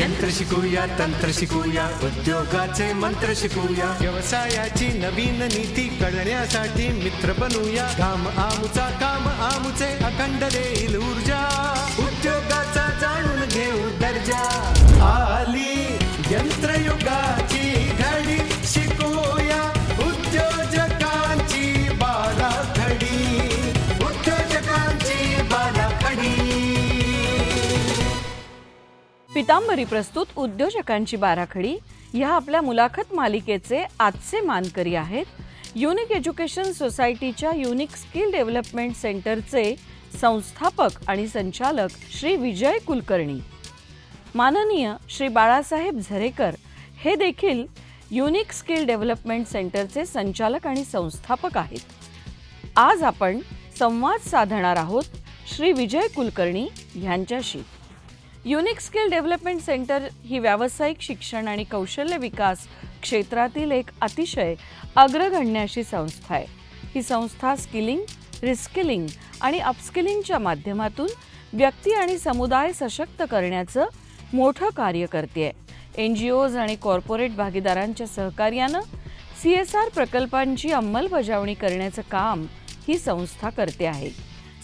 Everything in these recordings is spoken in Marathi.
यंत्र शिकूया तंत्र शिकूया उद्योगाचे मंत्र शिकूया. व्यवसायाची नवीन नीती कळण्यासाठी मित्र बनूया. काम आमचा काम आमचे अखंड देईल ऊर्जा. उद्योगाचा जाणून घेऊ दर्जा. आली यंत्रयुगा पितांबरी प्रस्तुत उद्योजकांची बाराखडी. ह्या आपल्या मुलाखत मालिकेचे आजचे मानकरी आहेत. युनिक एज्युकेशन सोसायटीच्या युनिक स्किल डेव्हलपमेंट सेंटरचे संस्थापक आणि संचालक श्री विजय कुलकर्णी. माननीय श्री बाळासाहेब झरेकर हे देखील युनिक स्किल डेव्हलपमेंट सेंटरचे संचालक आणि संस्थापक आहेत. आज आपण संवाद साधणार आहोत श्री विजय कुलकर्णी यांच्याशी. युनिक स्किल डेव्हलपमेंट सेंटर ही व्यावसायिक शिक्षण आणि कौशल्य विकास क्षेत्रातील एक अतिशय अग्रगण्य अशी संस्था आहे. ही संस्था स्किलिंग रिस्किलिंग आणि अपस्किलिंगच्या माध्यमातून व्यक्ती आणि समुदाय सशक्त करण्याचं मोठं कार्य करते आहे. एन जी ओज आणि कॉर्पोरेट भागीदारांच्या सहकार्यानं सी एस आर प्रकल्पांची अंमलबजावणी करण्याचं काम ही संस्था करते आहे.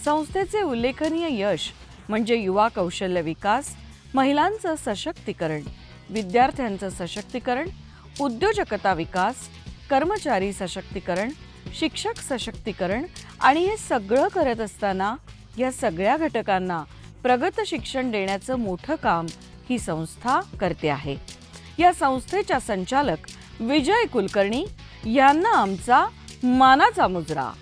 संस्थेचे उल्लेखनीय यश म्हणजे युवा कौशल्य विकास महिलांचं सशक्तीकरण विद्यार्थ्यांचं सशक्तीकरण उद्योजकता विकास कर्मचारी सशक्तीकरण शिक्षक सशक्तीकरण आणि हे सगळं करत असताना या सगळ्या घटकांना प्रगत शिक्षण देण्याचं मोठं काम ही संस्था करते आहे. या संस्थेच्या संचालक विजय कुलकर्णी यांना आमचा मानाचा मुजरा.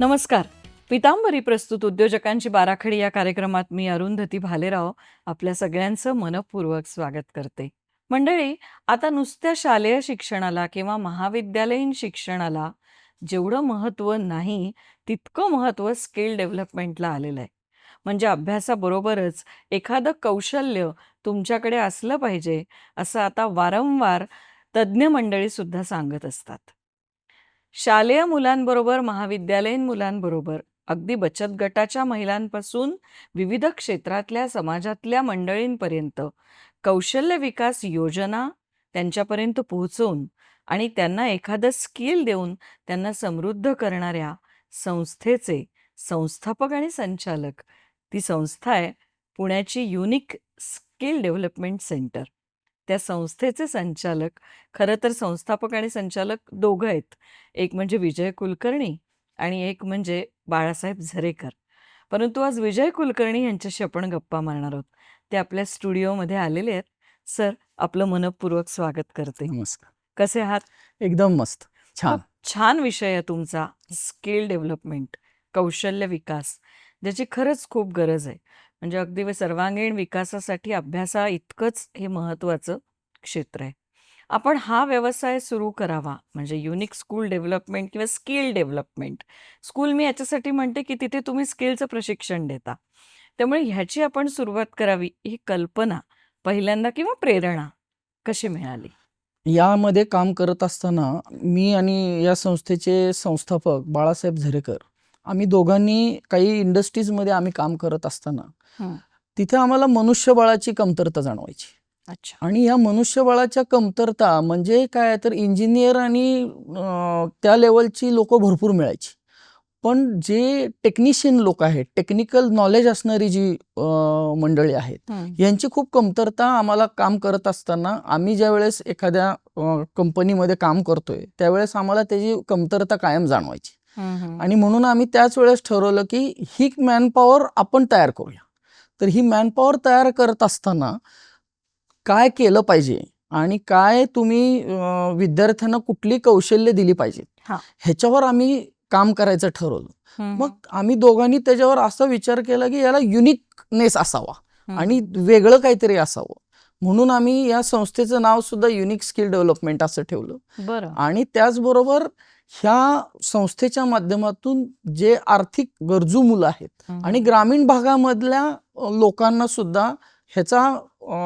नमस्कार. पितांबरी प्रस्तुत उद्योजकांची बाराखडी या कार्यक्रमात मी अरुंधती भालेराव आपल्या सगळ्यांचं मनपूर्वक स्वागत करते. मंडळी आता नुसत्या शालेय शिक्षणाला किंवा महाविद्यालयीन शिक्षणाला जेवढं महत्त्व नाही तितकं महत्त्व स्किल डेव्हलपमेंटला आलेलं आहे. म्हणजे अभ्यासाबरोबरच एखादं कौशल्य तुमच्याकडे असलं पाहिजे असं आता वारंवार तज्ज्ञ मंडळीसुद्धा सांगत असतात. शालेय मुलांबरोबर महाविद्यालयीन मुलांबरोबर अगदी बचत गटाच्या महिलांपासून विविध क्षेत्रातल्या समाजातल्या मंडळींपर्यंत कौशल्य विकास योजना त्यांच्यापर्यंत पोहोचवून आणि त्यांना एखादं स्किल देऊन त्यांना समृद्ध करणाऱ्या संस्थेचे संस्थापक आणि संचालक. ती संस्था आहे पुण्याची युनिक स्किल डेव्हलपमेंट सेंटर. त्या संस्थेचे संचालक खरं तर संस्थापक आणि संचालक दोघं आहेत. एक म्हणजे विजय कुलकर्णी आणि एक म्हणजे बाळासाहेब झरेकर. परंतु आज विजय कुलकर्णी यांच्याशी आपण गप्पा मारणार आहोत. ते आपल्या स्टुडिओमध्ये आलेले आहेत. सर आपलं मनपूर्वक स्वागत करते. नमस्कार. कसे आहात? एकदम मस्त. छान. छान विषय आहे तुमचा. स्किल डेव्हलपमेंट कौशल्य विकास ज्याची खरंच खूप गरज आहे. म्हणजे अगदी व सर्वांगीण विकासासाठी अभ्यासा इतकंच हे महत्त्वाचं क्षेत्र आहे. आपण हा व्यवसाय सुरू करावा. म्हणजे युनिक स्कूल डेव्हलपमेंट किंवा स्किल डेव्हलपमेंट स्कूल मी याच्यासाठी म्हणते की तिथे तुम्ही स्किलचं प्रशिक्षण देता. त्यामुळे ह्याची आपण सुरुवात करावी ही कल्पना पहिल्यांदा किंवा प्रेरणा कशी मिळाली? यामध्ये काम करत असताना मी आणि या संस्थेचे संस्थापक बाळासाहेब झरेकर आम्ही दोघांनी काही इंडस्ट्रीजमध्ये आम्ही काम करत असताना. तिथे आम्हाला मनुष्यबळाची कमतरता जाणवायची. अच्छा आणि या मनुष्यबळाच्या कमतरता म्हणजे काय तर इंजिनियर आणि अं, त्या लेवलची लोक भरपूर मिळायची पण जे टेक्निशियन लोक आहेत टेक्निकल नॉलेज असणारी जी अं, मंडळी आहेत. यांची खूप कमतरता आम्हाला काम करत असताना आम्ही ज्या वेळेस एखाद्या कंपनीमध्ये काम करतोय त्यावेळेस आम्हाला त्याची कमतरता कायम जाणवायची. आणि म्हणून आम्ही त्याच वेळेस ठरवलं की ही मॅनपॉवर आपण तयार करूया तर ही मॅनपॉवर तयार करत असताना काय केलं पाहिजे आणि काय तुम्ही विद्यार्थ्यांना कुठली कौशल्य दिली पाहिजेत? हा. ह्याच्यावर आम्ही काम करायचं ठरवलं. मग आम्ही दोघांनी त्याच्यावर असा विचार केला की याला युनिकनेस असावा. आणि वेगळं काहीतरी असावं. म्हणून आम्ही या संस्थेचं नाव सुद्धा युनिक स्किल डेव्हलपमेंट असं ठेवलं. आणि त्याचबरोबर ह्या संस्थेच्या माध्यमातून जे आर्थिक गरजू मुलं आहेत आणि ग्रामीण भागामधल्या लोकांना सुद्धा ह्याचा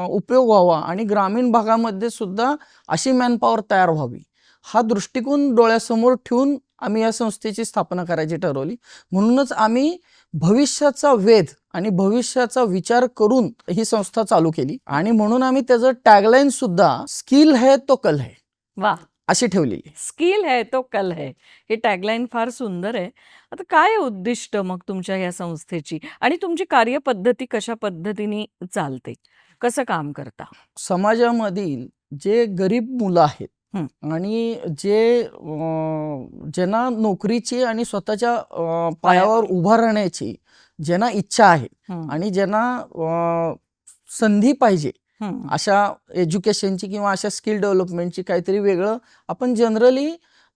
उपयोग व्हावा आणि ग्रामीण भागामध्ये सुद्धा अशी मॅनपॉवर तयार व्हावी. हा दृष्टिकोन डोळ्यासमोर ठेवून आम्ही या संस्थेची स्थापना करायची ठरवली. म्हणूनच आम्ही भविष्याचा वेध आणि भविष्याचा विचार करून ही संस्था चालू केली. आणि म्हणून आम्ही त्याचं टॅगलाईन सुद्धा स्किल है तो कल है वा. अशी ठेवलेली. स्किल है तो कल है. हे टॅगलाईन फार सुंदर आहे. आता काय उद्दिष्ट मग तुमच्या या संस्थेची? आणि तुमची कार्यपद्धती कशा पद्धतीने चालते? कसं काम करता? समाजामधील जे गरीब मुलं आहेत. आणि जे ज्यांना नोकरीची आणि स्वतःच्या पायावर उभा राहण्याची ज्यांना इच्छा आहे आणि ज्यांना संधी पाहिजे अशा एज्युकेशनची किंवा अशा स्किल डेव्हलपमेंटची काहीतरी वेगळं आपण जनरली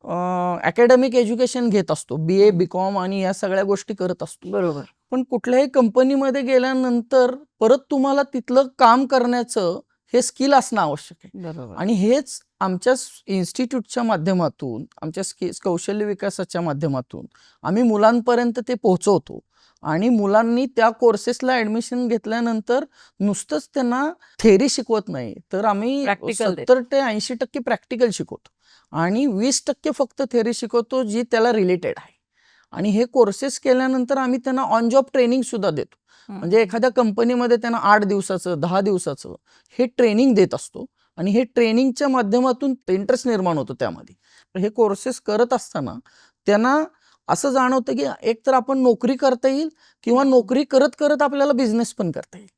अकॅडमिक एज्युकेशन घेत असतो. बी ए बी कॉम आणि या सगळ्या गोष्टी करत असतो. बरोबर. पण कुठल्याही कंपनीमध्ये गेल्यानंतर परत तुम्हाला तिथलं काम करण्याचं हे स्किल असणं आवश्यक आहे. बरोबर. आणि हेच आमच्या इन्स्टिट्यूटच्या माध्यमातून आमच्या कौशल्य विकासाच्या माध्यमातून आम्ही मुलांपर्यंत ते पोहोचवतो. आणि मुलांनी त्या कोर्सेसला ऍडमिशन घेतल्यानंतर नुसतंच त्यांना थेरी शिकवत नाही. तर आम्ही. सत्तर ते ऐंशी टक्के प्रॅक्टिकल शिकवतो. आणि वीस टक्के फक्त थेरी शिकवतो जी त्याला रिलेटेड आहे. आणि हे कोर्सेस केल्यानंतर आम्ही त्यांना ऑन जॉब ट्रेनिंग सुद्धा देतो. म्हणजे एखाद्या कंपनीमध्ये त्यांना आठ दिवसाचं दहा दिवसाचं हे ट्रेनिंग देत असतो. आणि हे ट्रेनिंगच्या माध्यमातून इंटरेस्ट निर्माण होतो त्यामध्ये. हे कोर्सेस करत असताना त्यांना असं जाणवतं की एक तर आपण नोकरी करता येईल किंवा नोकरी करत करत आपल्याला बिझनेस पण करता येईल.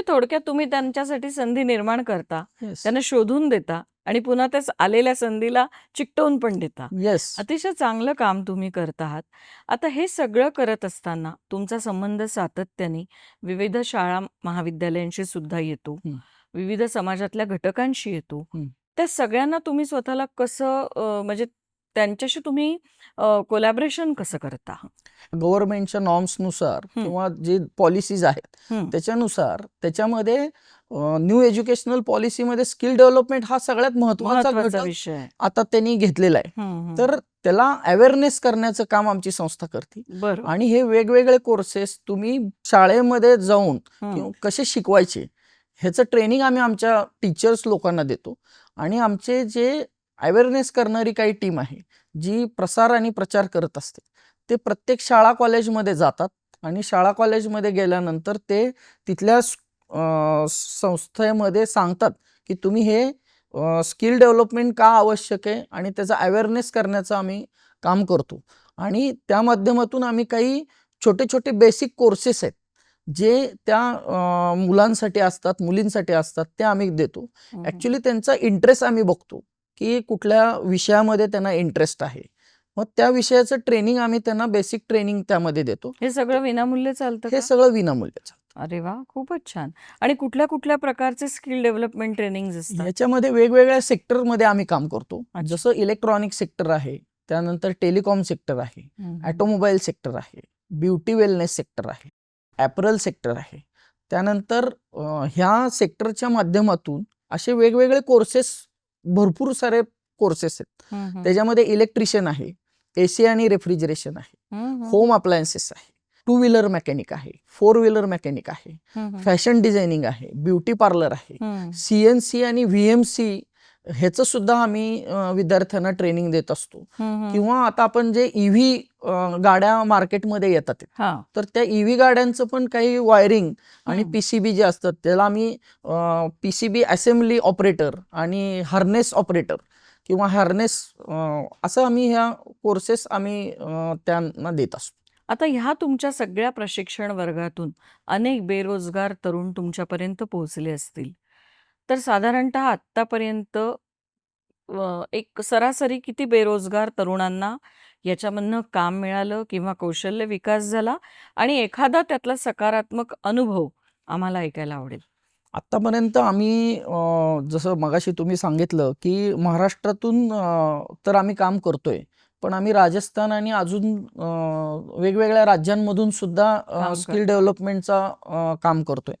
थोडक्यात तुम्ही त्यांच्यासाठी संधी निर्माण करता येस त्यांना शोधून देता आणि पुन्हा त्याच आलेल्या संधीला चिकटवून पण देता. येस अतिशय चांगलं काम तुम्ही करत आहात. आता हे सगळं करत असताना तुमचा संबंध सातत्याने विविध शाळा महाविद्यालयांशी सुद्धा येतो हं. विविध समाजातल्या घटकांशी येतो. हं. त्या सगळ्यांना तुम्ही स्वतःला कसं म्हणजे त्यांच्याशी तुम्ही कोलॅबरेशन कसं करता गव्हर्नमेंटच्या नॉर्म्सनुसार. किंवा जे पॉलिसीज आहेत. त्याच्यानुसार त्याच्यामध्ये न्यू एज्युकेशनल पॉलिसीमध्ये स्किल डेव्हलपमेंट हा सगळ्यात महत्त्वाचा विषय आहे. आता त्यांनी घेतलेला आहे. तर त्याला अवेअरनेस करण्याचं काम आमची संस्था करते. बरं. आणि हे वेगवेगळे कोर्सेस तुम्ही शाळेमध्ये जाऊन कसे शिकवायचे ह्याचं ट्रेनिंग आम्ही आमच्या टीचर्स लोकांना देतो. आणि आमचे जे अवेअरनेस करणारी काही टीम आहे जी प्रसार आणि प्रचार करत असते. ते प्रत्येक शाळा कॉलेजमध्ये जातात आणि शाळा कॉलेजमध्ये गेल्यानंतर ते तिथल्या संस्थेमध्ये सांगतात की तुम्ही हे स्किल डेव्हलपमेंट का आवश्यक आहे आणि त्याचा अवेअरनेस करण्याचं आम्ही काम करतो. आणि त्या माध्यमातून आम्ही काही छोटे छोटे बेसिक कोर्सेस आहेत जे त्या मुलांसाठी असतात मुलींसाठी असतात ते आम्ही देतो. ऍक्च्युली त्यांचा इंटरेस्ट आम्ही बघतो. की कुठल्या विषयामध्ये त्यांना इंटरेस्ट आहे. मग त्या विषयाचं ट्रेनिंग आम्ही त्यांना बेसिक ट्रेनिंग त्यामध्ये देतो. हे सगळं विनामूल्य चालतं हे? सगळं विनामूल्याचं अरे वा खूपच छान. आणि कुठल्या कुठल्या प्रकारचे स्किल डेव्हलपमेंट ट्रेनिंग असतात? याच्यामध्ये वेगवेगळ्या सेक्टरमध्ये आम्ही काम करतो. जसं इलेक्ट्रॉनिक सेक्टर आहे त्यानंतर टेलिकॉम सेक्टर आहे. ॲटोमोबाईल सेक्टर आहे ब्युटी वेलनेस सेक्टर आहे ॲपरल सेक्टर आहे. त्यानंतर ह्या सेक्टरच्या माध्यमातून असे वेगवेगळे कोर्सेस भरपूर सारे कोर्सेस आहेत. त्याच्यामध्ये इलेक्ट्रिशियन आहे ए सी आणि रेफ्रिजरेशन आहे. होम अप्लायन्सेस आहे टू व्हीलर मेकॅनिक आहे फोर व्हीलर मेकॅनिक आहे. फॅशन डिझायनिंग आहे ब्युटी पार्लर आहे हं. सी एन सी आणि व्ही एम सी ह्याचं सुद्धा आम्ही विद्यार्थ्यांना ट्रेनिंग देत असतो. किंवा आता आपण जे ईव्ही गाड्या मार्केटमध्ये येतात. हा. तर त्या ईव्ही गाड्यांचं पण काही वायरिंग आणि. पीसीबी जे असतात त्याला आम्ही पीसीबी असेंब्ली ऑपरेटर आणि हार्नेस ऑपरेटर किंवा हार्नेस असं आम्ही ह्या कोर्सेस आम्ही त्यांना देत असतो. आता ह्या तुमच्या सगळ्या प्रशिक्षण वर्गातून अनेक बेरोजगार तरुण तुमच्यापर्यंत पोहोचले असतील. तर साधारणतः आत्तापर्यंत एक सरासरी किती बेरोजगार तरुणांना याच्यामधनं काम मिळालं किंवा कौशल्य विकास झाला आणि एखादा त्यातला सकारात्मक अनुभव आम्हाला ऐकायला आवडेल? आत्तापर्यंत आम्ही जसं मगाशी तुम्ही सांगितलं की महाराष्ट्रातून तर आम्ही काम करतोय. पण आम्ही राजस्थान आणि अजून वेगवेगळ्या राज्यांमधून सुद्धा स्किल. डेव्हलपमेंटचा काम करतोय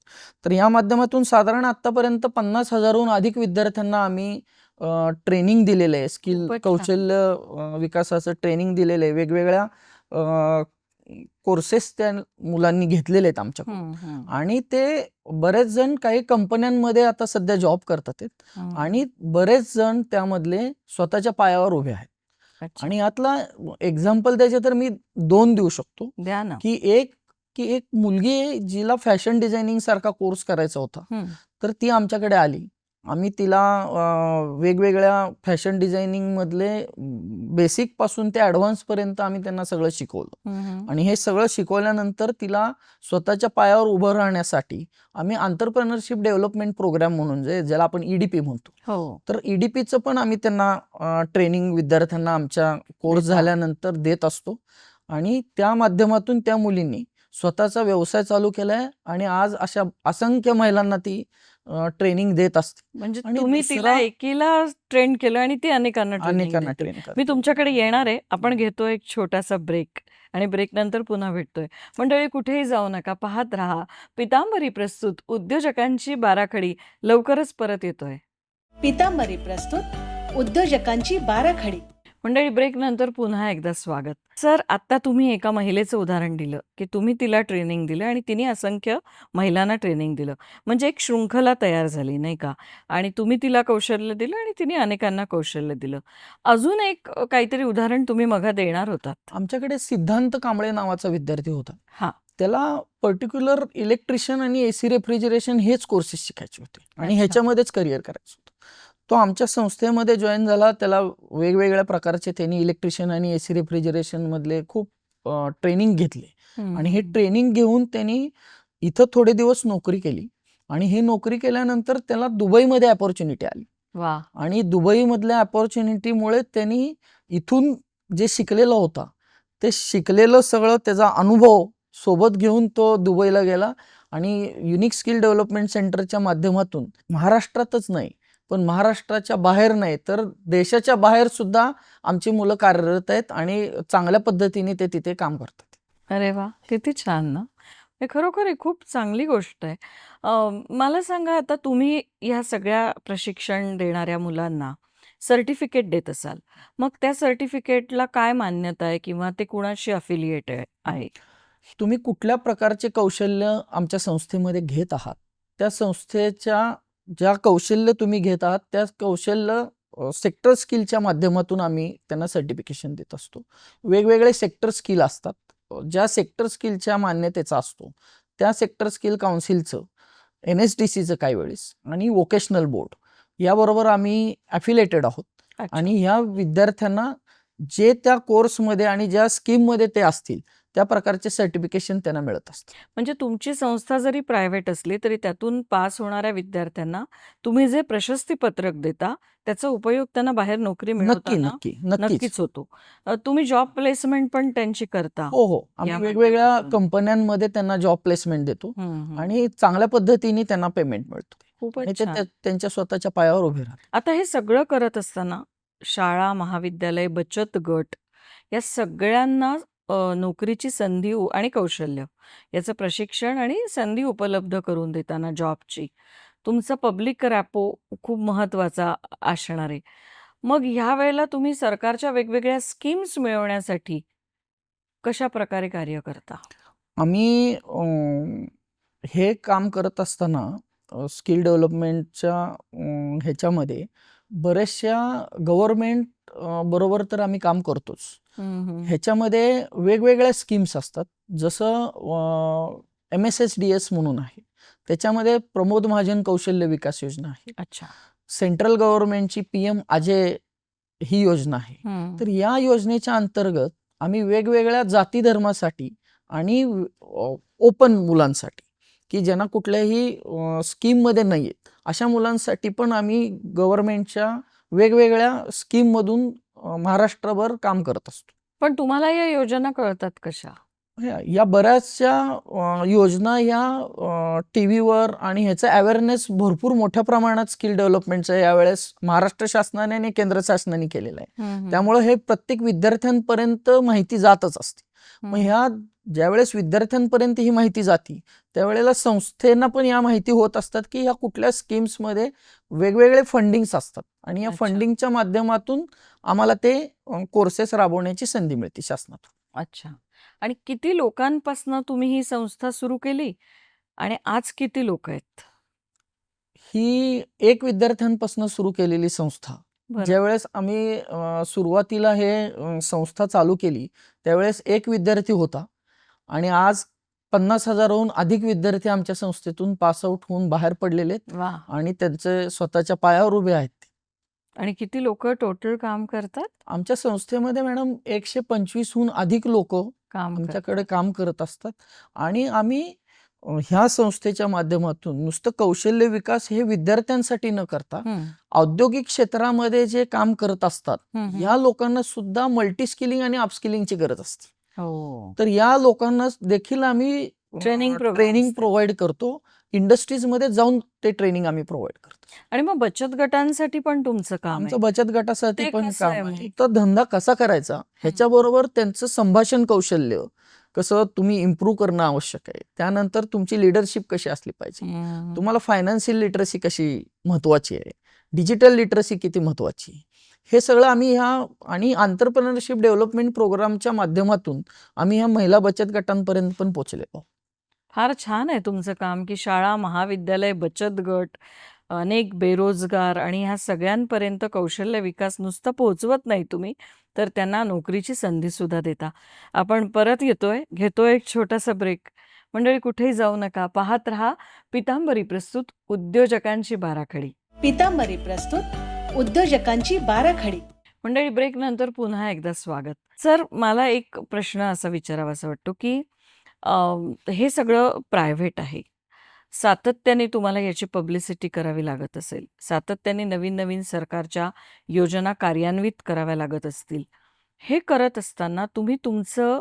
तर या माध्यमातून साधारण आतापर्यंत पन्नास हजारहून अधिक विद्यार्थ्यांना आम्ही ट्रेनिंग दिलेलं आहे स्किल. कौशल्य विकासाचं ट्रेनिंग दिलेलं आहे वेगवेगळ्या कोर्सेस त्या मुलांनी घेतलेले आहेत आमच्याकडून आणि ते बरेच जण काही कंपन्यांमध्ये आता सध्या जॉब करतात. आणि बरेच जण त्यामधले स्वतःच्या पायावर उभे आहेत. आणि यातला एक्झाम्पल द्यायचे तर मी दोन देऊ शकतो. द्या ना. की एक की एक मुलगी जिला फॅशन डिझायनिंग सारखा कोर्स करायचा होता. तर ती आमच्याकडे आली. आम्ही तिला वेगवेगळ्या फॅशन डिझायनिंग मधले बेसिकपासून ते ऍडव्हान्स पर्यंत आम्ही त्यांना सगळं शिकवलं. आणि हे सगळं शिकवल्यानंतर तिला स्वतःच्या पायावर उभं राहण्यासाठी आम्ही आंतरप्रेनरशिप डेव्हलपमेंट प्रोग्राम म्हणून जे ज्याला आपण ईडीपी म्हणतो हो तर ईडीपीचं पण आम्ही त्यांना ट्रेनिंग विद्यार्थ्यांना आमच्या कोर्स. झाल्यानंतर देत असतो आणि त्या माध्यमातून त्या मुलींनी स्वतःचा व्यवसाय चालू केलाय आणि आज अशा असंख्य महिलांना ती ट्रेनिंग देत असते. म्हणजे तुम्ही तिला एकीला ट्रेन केलं आणि ती अनेकांना अनेकांना. ट्रेन मी तुमच्याकडे येणार आहे. आपण घेतो एक छोटासा ब्रेक आणि ब्रेक नंतर पुन्हा भेटतोय. मंडळी कुठेही जाऊ नका. पाहत राहा. पितांबरी प्रस्तुत उद्योजकांची बाराखडी. लवकरच परत येतोय. पितांबरी प्रस्तुत उद्योजकांची बाराखडी. मंडळी ब्रेक नंतर पुन्हा एकदा स्वागत. सर आता तुम्ही एका महिलेचं उदाहरण दिलं की तुम्ही तिला ट्रेनिंग दिलं आणि तिने असंख्य महिलांना ट्रेनिंग दिलं. म्हणजे एक शृंखला तयार झाली नाही का? आणि तुम्ही तिला कौशल्य दिलं आणि तिने अनेकांना कौशल्य दिलं. अजून एक काहीतरी उदाहरण तुम्ही मगा देणार होतात. आमच्याकडे सिद्धांत कांबळे नावाचा विद्यार्थी होता. हा. त्याला पर्टिक्युलर इलेक्ट्रिशियन आणि एसी रेफ्रिजरेशन हेच कोर्सेस शिकायचे होते. आणि. ह्याच्यामध्येच करिअर करायचं होतं. तो आमच्या संस्थेमध्ये जॉईन झाला. त्याला वेगवेगळ्या प्रकारचे त्यांनी इलेक्ट्रिशियन आणि एसी रेफ्रिजरेशन मधले खूप ट्रेनिंग घेतले. आणि हे ट्रेनिंग घेऊन त्यांनी इथं थोडे दिवस नोकरी केली. आणि ही नोकरी केल्यानंतर त्याला दुबईमध्ये अपॉर्च्युनिटी आली. आणि दुबईमधल्या अपॉर्च्युनिटीमुळे त्यांनी इथून जे शिकलेलं होता ते शिकलेलं सगळं त्याचा अनुभव सोबत घेऊन तो दुबईला गेला. आणि युनिक स्किल डेव्हलपमेंट सेंटरच्या माध्यमातून महाराष्ट्रातच नाही पण महाराष्ट्राच्या बाहेर नाही तर देशाच्या बाहेर सुद्धा आमची मुलं कार्यरत आहेत आणि चांगल्या पद्धतीने ते तिथे काम करतात. अरे वा किती छान ना. हे खरोखर ही खूप चांगली गोष्ट आहे. मला सांगा आता तुम्ही ह्या सगळ्या प्रशिक्षण देणाऱ्या मुलांना सर्टिफिकेट देत असाल मग त्या सर्टिफिकेटला काय मान्यता आहे किंवा ते कुणाशी अफिलिएट आहे? तुम्ही कुठल्या प्रकारचे कौशल्य आमच्या संस्थेमध्ये घेत आहात? त्या संस्थेच्या ज्या कौशल्य तुम्ही घेत आहात त्या कौशल्य सेक्टर स्किलच्या माध्यमातून आम्ही त्यांना सर्टिफिकेशन देत असतो. वेगवेगळे सेक्टर स्किल असतात. ज्या सेक्टर स्किलच्या मान्यतेचा असतो त्या सेक्टर स्किल काउन्सिलचं एन एस डी सीचं काही वेळेस आणि वोकेशनल बोर्ड याबरोबर आम्ही ॲफिलेटेड आहोत. आणि ह्या विद्यार्थ्यांना जे त्या कोर्समध्ये आणि ज्या स्कीममध्ये ते असतील त्या प्रकारचे सर्टिफिकेशन त्यांना मिळत असतं. म्हणजे तुमची संस्था जरी प्रायव्हेट असली तरी त्यातून पास होणाऱ्या विद्यार्थ्यांना तुम्ही जे प्रशस्ती पत्रक देता त्याचा उपयोग त्यांना बाहेर नोकरी नक्की मिळवताना नक्की नक्कीच. नक्कीच होतो. अ, तुम्ही जॉब प्लेसमेंट पण त्यांची करता. हो हो. आम्ही वेगवेगळ्या. कंपन्यांमध्ये त्यांना जॉब प्लेसमेंट देतो हम्म, हम्म. आणि चांगल्या पद्धतीने त्यांना पेमेंट मिळतो. आणि खूपच ते छान. त्या- त्यांच्या स्वतःच्या पायावर उभे राहतात. आता हे सगळं करत असताना शाळा महाविद्यालय बचत गट या सगळ्यांना अ, नोकरीची संधी उ- आणि कौशल्य. याचं प्रशिक्षण आणि संधी उपलब्ध करून देताना जॉबची. तुमचा पब्लिक रॅपो खूप महत्त्वाचा असणार आहे. मग ह्या वेळेला तुम्ही सरकारच्या वेगवेगळ्या स्कीम्स मिळवण्यासाठी कशा प्रकारे कार्य करता? आम्ही हे काम करत असताना स्किल डेव्हलपमेंटच्या ह्याच्यामध्ये बऱ्याचशा गव्हर्नमेंट बरोबर तर आम्ही काम करतोच. ह्याच्यामध्ये वेगवेगळ्या स्कीम्स असतात. जसं M S S D S म्हणून आहे. त्याच्यामध्ये प्रमोद महाजन कौशल्य विकास योजना आहे. अच्छा. सेंट्रल गव्हर्नमेंटची पी एम अजय ही योजना आहे. तर या योजनेच्या अंतर्गत आम्ही वेगवेगळ्या जाती धर्मासाठी आणि ओपन मुलांसाठी की ज्यांना कुठल्याही स्कीममध्ये नाही आहेत अशा मुलांसाठी पण आम्ही गव्हर्नमेंटच्या वेगवेगळ्या स्कीममधून महाराष्ट्रभर काम करत असतो. पण तुम्हाला या योजना कळतात कशा? या या बऱ्याचशा योजना या टी व्हीवर आणि ह्याचं अवेअरनेस भरपूर मोठ्या प्रमाणात स्किल डेव्हलपमेंटचं यावेळेस महाराष्ट्र शासनाने आणि केंद्र शासनाने केलेलं आहे. त्यामुळे हे प्रत्येक विद्यार्थ्यांपर्यंत माहिती जातच असते. मग ह्या ज्यावेळेस विद्यार्थ्यांपर्यंत ही माहिती जाती त्यावेळेला संस्थेना पण या माहिती होत असतात की ह्या कुठल्या स्कीम्समध्ये वेगवेगळे फंडिंग्स असतात. आणि या. फंडिंगच्या माध्यमातून आम्हाला ते कोर्सेस राबवण्याची संधी मिळते शासनातून. अच्छा. आणि किती लोकांपासून तुम्ही ही संस्था सुरू केली? आणि आज किती लोक आहेत? ही एक विद्यार्थ्यांपासून सुरू केलेली संस्था. ज्यावेळेस आम्ही सुरुवातीला हे संस्था चालू केली त्यावेळेस एक विद्यार्थी होता. आणि आज पन्नास हजारहून अधिक विद्यार्थी आमच्या संस्थेतून पास आउट होऊन बाहेर पडलेले आणि त्यांचे स्वतःच्या पायावर उभे आहेत. आणि किती लोक टोटल काम करतात? आमच्या संस्थेमध्ये मॅडम एकशे पंचवीसहून अधिक लोक. आमच्याकडे काम करत असतात. आणि आम्ही ह्या संस्थेच्या माध्यमातून नुसतं कौशल्य विकास हे विद्यार्थ्यांसाठी न करता औद्योगिक क्षेत्रामध्ये जे काम करत असतात. या लोकांना सुद्धा मल्टी स्किलिंग आणि अपस्किलिंगची गरज असते. हो. तर या लोकांना देखील आम्ही ट्रेनिंग देतो. प्रोव्हाइड करतो. इंडस्ट्रीजमध्ये जाऊन ते ट्रेनिंग आम्ही प्रोव्हाइड करतो. आणि मग बचत गटांसाठी पण तुमचं काम आमचं बचत गटासाठी पण काम आहे? एक तर धंदा कसा करायचा? ह्याच्याबरोबर त्यांचं संभाषण कौशल्य कसं तुम्ही इम्प्रूव्ह करणं आवश्यक आहे त्यानंतर तुमची लिडरशिप कशी असली पाहिजे. तुम्हाला फायनान्शियल लिटरसी कशी महत्वाची आहे डिजिटल लिटरसी किती महत्वाची हे सगळं आम्ही ह्या आणि आंतरप्रनरशिप डेव्हलपमेंट प्रोग्रामच्या माध्यमातून आम्ही ह्या महिला बचत गटांपर्यंत पण पोहोचलेलो. फार छान आहे तुमचं काम की शाळा महाविद्यालय बचत गट अनेक बेरोजगार आणि ह्या सगळ्यांपर्यंत कौशल्य विकास नुसतं पोहोचवत नाही तुम्ही तर त्यांना नोकरीची संधी सुद्धा देता. आपण परत येतोय घेतोय एक छोटासा ब्रेक मंडळी कुठेही जाऊ नका. पाहत रहा पितांबरी प्रस्तुत उद्योजकांची बाराखडी. पितांबरी प्रस्तुत उद्योजकांची बाराखडी. मंडळी ब्रेक नंतर पुन्हा एकदा स्वागत. सर मला एक प्रश्न असा विचारावासा वाटतो की हे सगळं प्रायव्हेट आहे. सातत्याने तुम्हाला याची पब्लिसिटी करावी लागत असेल. सातत्याने नवीन नवीन सरकारच्या योजना कार्यान्वित कराव्या लागत असतील. हे करत असताना तुम्ही तुमचं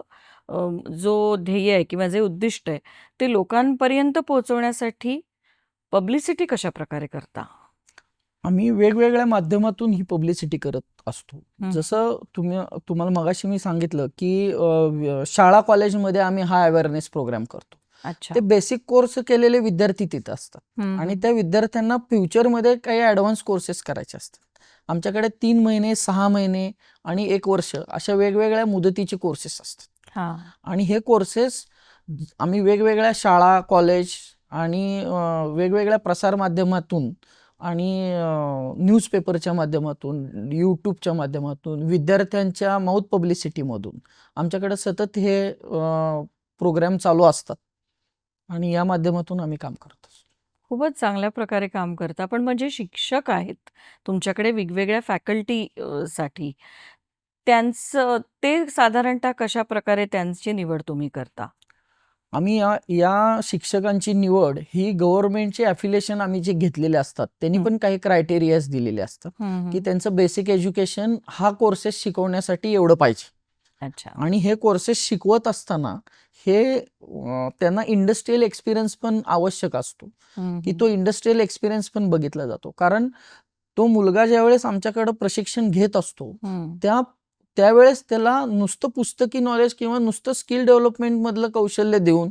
जो ध्येय आहे किंवा जे उद्दिष्ट आहे ते लोकांपर्यंत पोहोचवण्यासाठी पब्लिसिटी कशा प्रकारे करता? आम्ही वेगवेगळ्या माध्यमातून ही पब्लिसिटी करत असतो. जसं तुम्ही तुम्हाला मगाशी मी सांगितलं की शाळा कॉलेजमध्ये आम्ही हा अवेअरनेस प्रोग्राम करतो. ते बेसिक कोर्स केलेले विद्यार्थी तिथं असतात. आणि. त्या विद्यार्थ्यांना फ्युचरमध्ये काही ॲडव्हान्स कोर्सेस करायचे असतात. आमच्याकडे तीन महिने सहा महिने आणि एक वर्ष अशा वेगवेगळ्या मुदतीचे कोर्सेस असतात. आणि हे कोर्सेस आम्ही वेगवेगळ्या शाळा कॉलेज आणि वेगवेगळ्या प्रसारमाध्यमातून आणि न्यूजपेपरच्या माध्यमातून यूट्यूबच्या माध्यमातून विद्यार्थ्यांच्या माउथ पब्लिसिटीमधून आमच्याकडे सतत हे प्रोग्राम चालू असतात. आणि या माध्यमातून आम्ही काम करत खूपच चांगल्या प्रकारे काम करता पण म्हणजे शिक्षक आहेत. तुमच्याकडे वेगवेगळ्या फॅकल्टी साठी. त्यांचं ते साधारणतः कशा प्रकारे त्यांची निवड तुम्ही करता? आम्ही या या शिक्षकांची निवड ही गव्हर्नमेंटचे अफिलिएशन आम्ही जे घेतलेले असतात त्यांनी. पण काही क्रायटेरियाज दिलेले असतात की त्यांचं बेसिक एज्युकेशन हा कोर्सेस शिकवण्यासाठी एवढं पाहिजे. अच्छा. आणि हे कोर्सेस शिकवत असताना हे त्यांना इंडस्ट्रीयल एक्सपिरियन्स पण आवश्यक असतो. की तो इंडस्ट्रीयल एक्सपिरियन्स पण बघितला जातो. कारण तो मुलगा ज्यावेळेस आमच्याकडे प्रशिक्षण घेत असतो त्या त्यावेळेस त्याला नुसतं पुस्तकी नॉलेज किंवा नुसतं स्किल डेव्हलपमेंटमधलं कौशल्य देऊन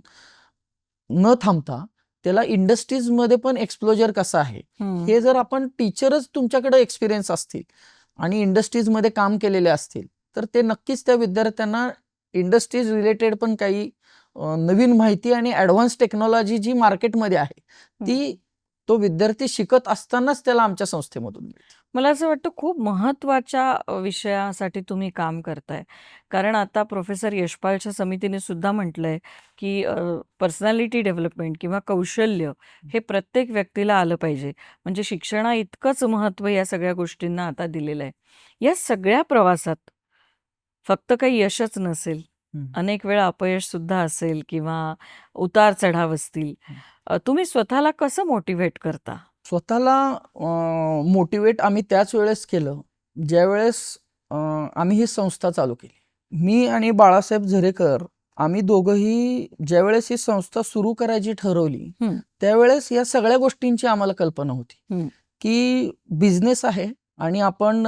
न थांबता त्याला इंडस्ट्रीजमध्ये पण एक्सप्लोजर कसं आहे. हे जर आपण टीचरच तुमच्याकडे एक्सपिरियन्स असतील आणि इंडस्ट्रीजमध्ये काम केलेले असतील तर ते नक्कीच त्या विद्यार्थ्यांना इंडस्ट्रीज रिलेटेड पण काही नवीन माहिती आणि ॲडव्हान्स टेक्नॉलॉजी जी मार्केटमध्ये आहे ती तो विद्यार्थी शिकत असतानाच त्याला आमच्या संस्थेमधून. मला असं वाटतं खूप महत्त्वाच्या अ, विषयासाठी तुम्ही काम करताय. कारण आता प्रोफेसर यशपालच्या समितीने सुद्धा म्हटलंय की पर्सनॅलिटी डेव्हलपमेंट किंवा कौशल्य हे प्रत्येक व्यक्तीला आलं पाहिजे. म्हणजे शिक्षणा इतकंच महत्त्व या सगळ्या गोष्टींना आता दिलेलं आहे. या सगळ्या प्रवासात फक्त काही यशच नसेल. अनेक वेळा अपयश सुद्धा असेल किंवा उतार चढाव असतील तुम्ही स्वतःला कसं मोटिवेट करता स्वतःला मोटिवेट आम्ही त्याच वेळेस केलं ज्यावेळेस आम्ही ही संस्था चालू केली मी आणि बाळासाहेब झरेकर आम्ही दोघंही ज्यावेळेस ही संस्था सुरू करायची ठरवली. त्यावेळेस या सगळ्या गोष्टींची आम्हाला कल्पना होती. की बिझनेस आहे आणि आपण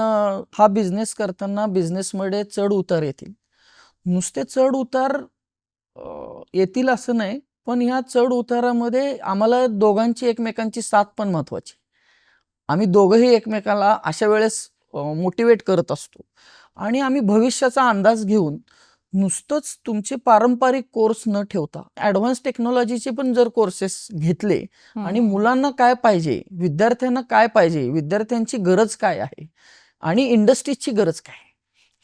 हा बिझनेस करताना बिझनेसमध्ये चढ उतार येतील. नुसते चढ उतार येतील असं नाही पण ह्या चढ उतारामध्ये आम्हाला दोघांची एकमेकांची साथ पण महत्वाची. आम्ही दोघंही एकमेकाला अशा वेळेस मोटिवेट करत असतो. आणि आम्ही भविष्याचा अंदाज घेऊन नुसतंच तुमचे पारंपरिक कोर्स न ठेवता ॲडव्हान्स टेक्नॉलॉजीचे पण जर कोर्सेस घेतले आणि. मुलांना काय पाहिजे विद्यार्थ्यांना काय पाहिजे विद्यार्थ्यांची गरज काय आहे आणि इंडस्ट्रीजची गरज काय आहे.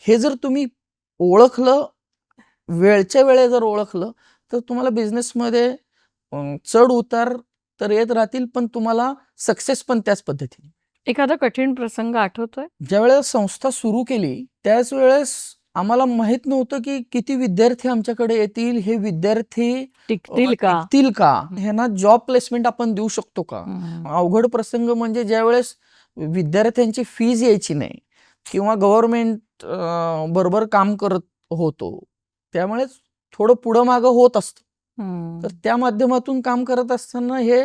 हे जर तुम्ही ओळखलं वेळच्या वेळे जर ओळखलं तर तुम्हाला बिझनेसमध्ये चढ उतार तर येत राहतील पण तुम्हाला सक्सेस पण त्याच पद्धतीने एखादा कठीण प्रसंग आठवतोय ज्यावेळेस संस्था सुरू केली त्याच वेळेस आम्हाला माहीत नव्हतं की किती विद्यार्थी आमच्याकडे येतील हे विद्यार्थी टिकतील का टिकतील का ह्यांना जॉब प्लेसमेंट आपण देऊ शकतो का. अवघड प्रसंग म्हणजे ज्यावेळेस विद्यार्थ्यांची फीज यायची नाही किंवा गव्हर्नमेंट बरोबर काम करत होतो त्यामुळे थोडं पुढं मागं होत असतं. तर त्या माध्यमातून काम करत असताना हे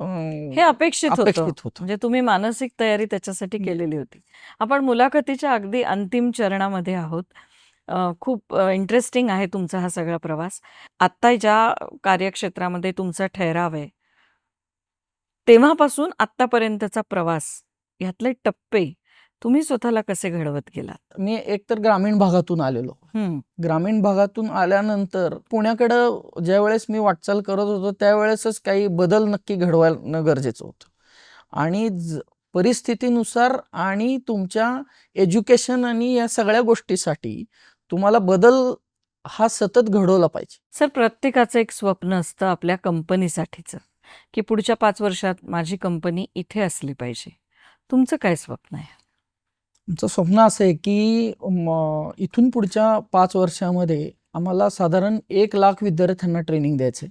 हे अपेक्षित होतं. अपेक्षित होतं. म्हणजे तुम्ही मानसिक तयारी त्याच्यासाठी. केलेली होती. आपण मुलाखतीच्या अगदी अंतिम चरणामध्ये आहोत. अ, खूप इंटरेस्टिंग आहे तुमचा हा सगळा प्रवास. आत्ता ज्या कार्यक्षेत्रामध्ये तुमचा ठहराव आहे तेव्हापासून आत्तापर्यंतचा प्रवास यातले टप्पे तुम्ही स्वतःला कसे घडवत गेलात? मी एकतर ग्रामीण भागातून आलेलो. ग्रामीण भागातून आल्यानंतर पुण्याकडं ज्यावेळेस मी वाटचाल करत होतो त्यावेळेसच काही बदल नक्की घडवणं गरजेचं होतं. आणि परिस्थितीनुसार आणि तुमच्या एज्युकेशन आणि या सगळ्या गोष्टीसाठी तुम्हाला बदल हा सतत घडवला पाहिजे. सर प्रत्येकाचं एक स्वप्न असतं आपल्या कंपनीसाठीचं की पुढच्या पाच वर्षात माझी कंपनी इथे असली पाहिजे. तुमचं काय स्वप्न आहे? आमचं स्वप्न असं आहे की इथून पुढच्या पाच वर्षामध्ये आम्हाला साधारण एक लाख विद्यार्थ्यांना ट्रेनिंग द्यायचे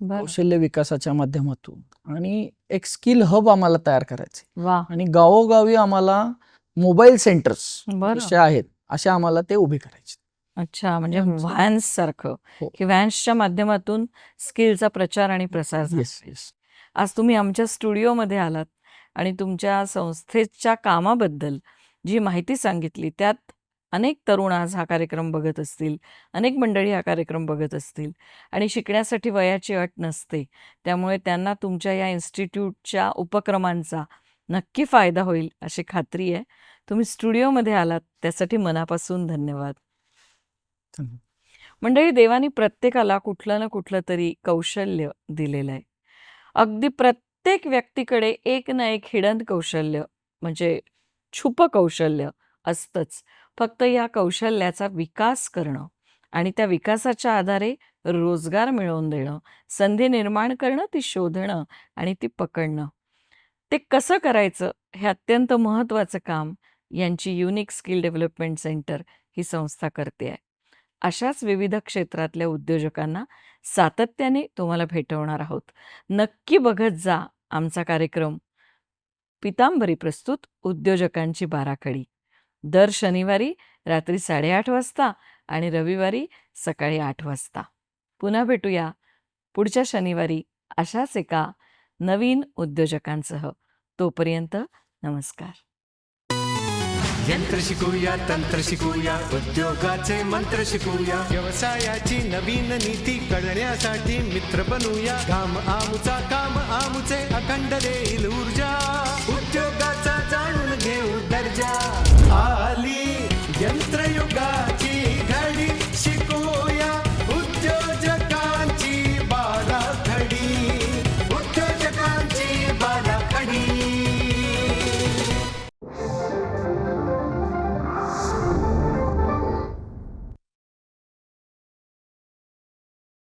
कौशल्य विकासाच्या माध्यमातून. आणि एक स्किल हब आम्हाला तयार करायचे आणि गावोगावी आम्हाला मोबाईल सेंटर्स जसे आहेत असे आम्हाला ते उभे करायचे. अच्छा म्हणजे व्हॅन्स सारखं. हो. की व्हॅन्सच्या माध्यमातून स्किलचा प्रचार आणि प्रसार आज तुम्ही आमच्या स्टुडिओमध्ये आलात आणि तुमच्या संस्थेच्या कामाबद्दल जी माहिती सांगितली त्यात अनेक तरुण आज हा कार्यक्रम बघत असतील अनेक मंडळी हा कार्यक्रम बघत असतील आणि शिकण्यासाठी वयाची अट नसते. त्यामुळे त्यांना तुमच्या या इन्स्टिट्यूटच्या उपक्रमांचा नक्की फायदा होईल अशी खात्री आहे. तुम्ही स्टुडिओमध्ये आलात त्यासाठी मनापासून धन्यवाद. मंडळी देवानी प्रत्येकाला कुठलं ना कुठलं तरी कौशल्य दिलेलं आहे. अगदी प्रत्येक व्यक्तीकडे एक ना एक हिडन कौशल्य म्हणजे छुप कौशल्य असतंच. फक्त या कौशल्याचा विकास करणं आणि त्या विकासाच्या आधारे रोजगार मिळवून देणं संधी निर्माण करणं ती शोधणं आणि ती पकडणं. ते कसं करायचं हे अत्यंत महत्त्वाचं काम यांची युनिक स्किल डेव्हलपमेंट सेंटर ही संस्था करते आहे. अशाच विविध क्षेत्रातल्या उद्योजकांना सातत्याने तुम्हाला भेटवणार आहोत. नक्की बघत जा आमचा कार्यक्रम पितांबरी प्रस्तुत उद्योजकांची बाराखडी. दर शनिवारी रात्री साडेआठ वाजता आणि रविवारी सकाळी आठ वाजता. पुन्हा भेटूया. पुढच्या शनिवारी अशाच एका नवीन उद्योजकांसह. तोपर्यंत नमस्कार. यंत्र शिकूया तंत्र शिकूया उद्योगाचे मंत्र शिकूया. व्यवसायाची नवीन नीती कळण्यासाठी मित्र बनूया. काम आमुचा काम आमुचे अखंड देईल ऊर्जा. उद्योगाचा जाणून घेऊ दर्जा. आली